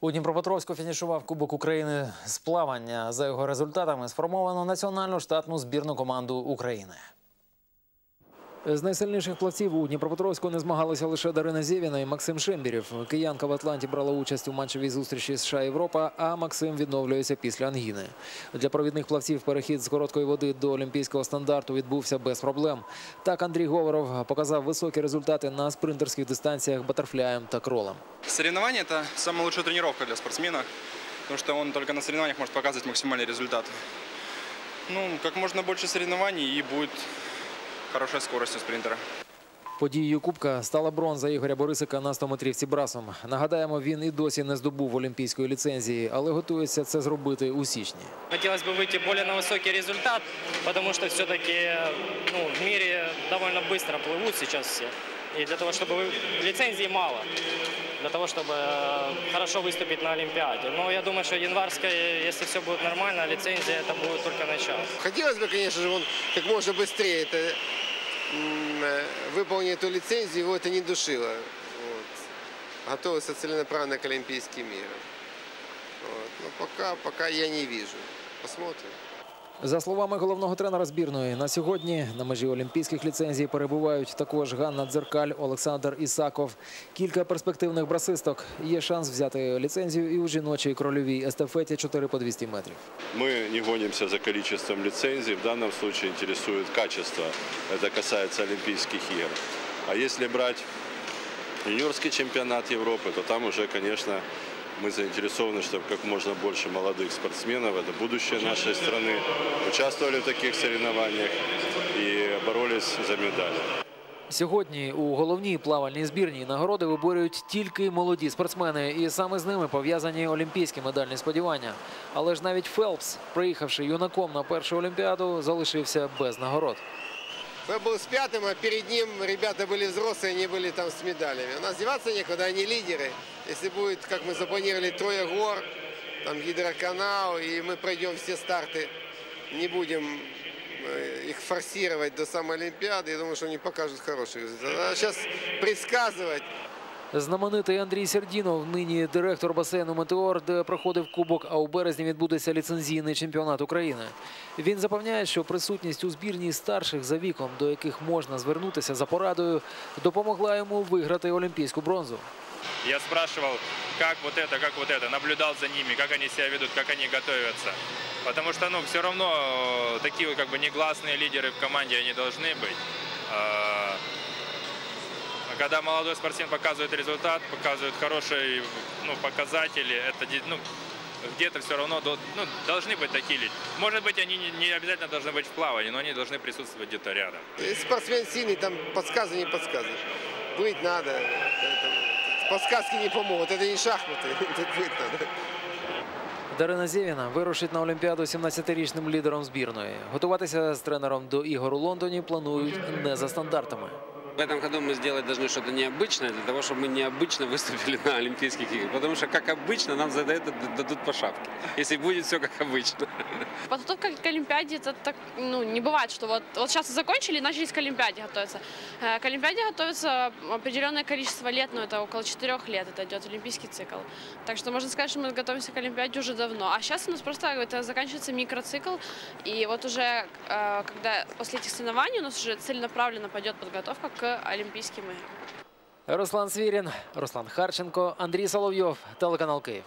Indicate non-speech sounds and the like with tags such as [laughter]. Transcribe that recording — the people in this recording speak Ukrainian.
У Дніпропетровську фінішував Кубок України з плавання. За його результатами сформовано національну штатну збірну команду України. З найсильніших плавців у Дніпропетровську не змагалися лише Дарина Зєвіна і Максим Шембірів. Киянка в Атланті брала участь у матчевій зустрічі США Європа, а Максим відновлюється після ангіни. Для провідних плавців перехід з короткої води до олімпійського стандарту відбувся без проблем. Так Андрій Говоров показав високі результати на спринтерських дистанціях батерфляєм та кролем. Соревнования – это самая лучшая тренировка для спортсмена, потому что он только на соревнованиях может показывать максимальный результат. Ну, как можно больше соревнований и будет хорошая скорость у спринтера. Подією Кубка стала бронза Ігоря Борисика на 100-метрівці брасом. Нагадаємо, він і досі не здобув олімпійської ліцензії, але готується це зробити у січні. Хотелось бы выйти более на высокий результат, потому что все-таки ну, в мире довольно быстро плывут сейчас все. И для того, чтобы вы- лицензий мало, для того, чтобы э, хорошо выступить на Олимпиаде. Но я думаю, что январская, если все будет нормально, лицензия это будет только начало. Хотелось бы, конечно же, он как Э, выполнить эту лицензию, его это не душило. Вот. Готовился целенаправленно к Олимпийским играм. Вот. Но пока, пока я не вижу. Посмотрим. За словами головного тренера збірної, на сьогодні на межі олімпійських ліцензій перебувають також Ганна Дзеркаль, Олександр Ісаков. Кілька перспективних брасисток. Є шанс взяти ліцензію і у жіночій крольовій естафеті 4 по 200 метрів. Мы не гонимся за количеством лицензий, в данном случае интересует качество. Это касается Олимпийских игр. А если брать юниорский чемпионат Европы, то там уже, конечно, мы заинтересованы, чтобы как можно больше молодых спортсменов, это будущее нашей страны, участвовали в таких соревнованиях и боролись за медали. Сьогодні у головній плавальній збірній нагороди виборюють тільки молоді спортсмени, і саме з ними пов'язані олімпійські медальні сподівання. Але ж навіть Фелпс, приїхавши юнаком на першу олімпіаду, залишився без нагород. Я был с пятым, а перед ним ребята были взрослые, они были там с медалями. У нас деваться некуда, они лидеры. Если будет, как мы запланировали, трое гор, там гидроканал, и мы пройдем все старты, не будем э, их форсировать до самой Олимпиады, я думаю, что они покажут хороший результат. А сейчас предсказывать Знаменитий Андрій Сердінов, нині директор басейну Метеор, де проходив кубок, а у березні відбудеться ліцензійний чемпіонат України. Він запевняє, що присутність у збірній старших за віком, до яких можна звернутися за порадою, допомогла йому виграти олімпійську бронзу. Я спрашивал, как вот это, как вот это, наблюдал за ними, как они себя ведут, как они готовятся. Потому что, ну, все равно э, такие вот как бы негласные лидеры в команде, они должны быть. А а когда молодой спортсмен показывает результат, показывает хорошие ну, показатели, это де- ну, где-то все равно до- ну, должны быть такие лидеры. Может быть, они не, не обязательно должны быть в плавании, но они должны присутствовать где-то рядом. Если спортсмен сильный, там подсказы не подсказываешь. Быть надо. Поэтому подсказки не помогут. Это не шахматы. [laughs] Тут быть надо. Дарина Зєвіна вирушить на Олімпіаду 17-річним лідером збірної. Готуватися з тренером до ігор у Лондоні планують не за стандартами. В этом году мы сделать должны что-то необычное для того, чтобы мы необычно выступили на Олимпийских играх. Потому что, как обычно, нам за это дадут по шапке. Если будет все как обычно. Подготовка к Олимпиаде, это так, ну, не бывает, что вот, вот сейчас закончили и начались к Олимпиаде готовиться. Э, К Олимпиаде готовится определенное количество лет, ну, это около четырех лет, это идет олимпийский цикл. Так что можно сказать, что мы готовимся к Олимпиаде уже давно. А сейчас у нас просто это заканчивается микроцикл, и вот уже, э, когда после этих соревнований у нас уже целенаправленно пойдет подготовка к Олимпийским играм. Руслан Свірін, Руслан Харченко, Андрій Соловйов, телеканал Київ.